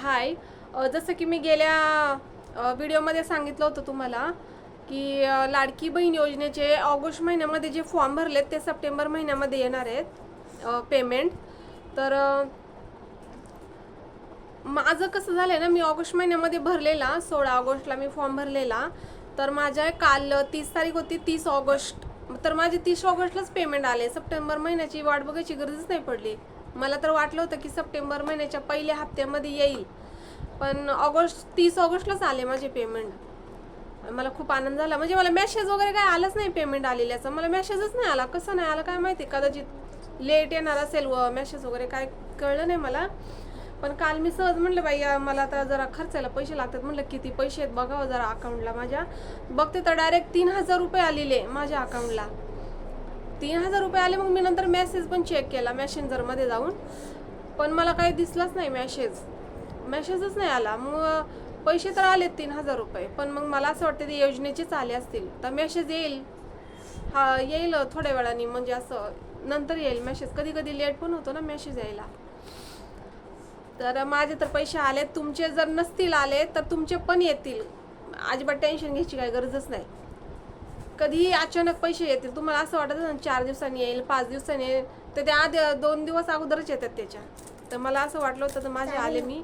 हाय जसं की मी गेल्या व्हिडिओमध्ये सांगितलं होतं तुम्हाला की लाडकी बहीण योजनेचे ऑगस्ट महिन्यामध्ये जे फॉर्म भरलेत ते सप्टेंबर महिन्यामध्ये येणार आहेत पेमेंट. तर माझं कसं झालं आहे ना मी ऑगस्ट महिन्यामध्ये भरलेला सोळा ऑगस्टला मी फॉर्म भरलेला. तर माझ्या काल तीस तारीख होती तीस ऑगस्ट. तर माझे तीस ऑगस्टलाच पेमेंट आले सप्टेंबर महिन्याची वाट बघायची गरजच नाही पडली. मला तर वाटलं होतं की सप्टेंबर महिन्याच्या पहिल्या हप्त्यामध्ये येईल. पण ऑगस्ट तीस ऑगस्टलाच आले माझे पेमेंट मला खूप आनंद झाला. म्हणजे मला मेसेज वगैरे काय आलाच नाही पेमेंट आलेल्याचा. मला मेसेजच नाही आला. कसं नाही आला काय माहिती? कदाचित लेट येणार असेल व मेसेज वगैरे काय कळलं नाही मला. पण काल मी सहज म्हणलं बाई मला आता जरा खर्चायला पैसे लागतात. म्हणलं किती पैसे आहेत बघावं जरा अकाउंटला माझ्या. बघते तर डायरेक्ट तीन हजार रुपये आलेले माझ्या अकाउंटला तीन हजार रुपये आले मग मी नंतर मेसेज पण चेक केला मॅसेंजरमध्ये जाऊन. पण मला काही दिसलाच नाही मॅसेज मॅसेजच नाही आला. मग पैसे तर आले तीन हजार रुपये पण मग मला असं वाटतं ते योजनेचेच आले असतील. तर मेसेज येईल. हा येईल थोड्या वेळाने म्हणजे असं नंतर येईल मेसेज कधी कधी लेट पण होतो ना मेसेज यायला. तर माझे तर पैसे आले तुमचे जर नसतील आले तर तुमचे पण येतील. अजिबात टेन्शन घ्यायची काही गरजच नाही. कधीही अचानक पैसे येतील तुम्हाला असं वाटत ना चार दिवसांनी येईल पाच दिवसांनी येईल तर त्या आधी दोन दिवस अगोदरच येतात त्याच्या. तर मला असं वाटलं होतं तर माझे आले मी.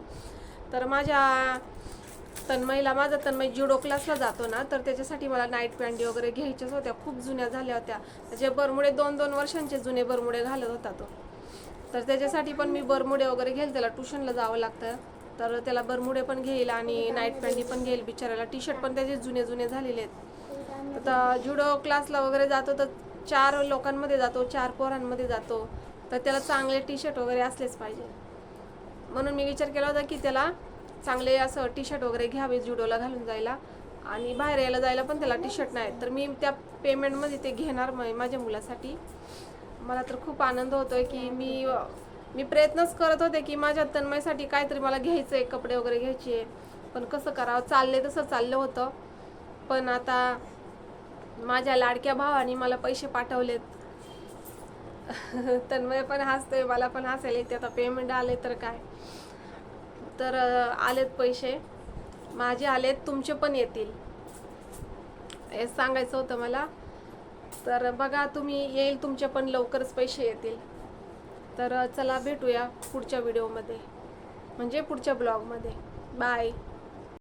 तर माझ्या तन्मयला माझा तन्मय जुडो क्लासला जातो ना तर त्याच्यासाठी मला नाईट पॅन्टी वगैरे घ्यायच्याच होत्या खूप जुन्या झाल्या होत्या. त्याचे बरमुडे दोन दोन वर्षांचे जुने बरमुडे घालत होता तो. तर त्याच्यासाठी पण मी बरमुडे वगैरे घेईल त्याला ट्युशनला जावं लागतं. तर त्याला बरमुडे पण घेईल आणि नाईट पॅन्टी पण घेईल बिचारायला टी शर्ट पण त्याचे जुने जुने झालेले आहेत. आता जुडो क्लासला वगैरे जातो तर चार लोकांमध्ये जातो चार पोरांमध्ये जातो. तर त्याला चांगले टी शर्ट वगैरे असलेच पाहिजे. म्हणून मी विचार केला होता की त्याला चांगले असं टी शर्ट वगैरे घ्यावे जुडोला घालून जायला. आणि बाहेर यायला जायला पण त्याला टी शर्ट नाही. तर मी त्या पेमेंटमध्ये ते घेणार मग माझ्या मुलासाठी. मला तर खूप आनंद होतोय की मी मी प्रयत्नच करत होते की माझ्या तन्मयसाठी काहीतरी मला घ्यायचं आहे कपडे वगैरे घ्यायचे पण कसं करावं? चालले तसं चाललं होतं. पण आता माझ्या लाडक्या भावाने मला पैसे पाठवलेत. तन्मय पण हसतोय मला पण हसायला येते. आता पेमेंट आले तर काय? तर आलेत पैसे. माझे आलेत तुमचे पण येतील. हे सांगायचं होतं मला. तर बघा तुम्ही येईल तुमचे पण लवकरच पैसे येतील. तर चला भेटूया पुढच्या व्हिडिओमध्ये म्हणजे पुढच्या ब्लॉगमध्ये बाय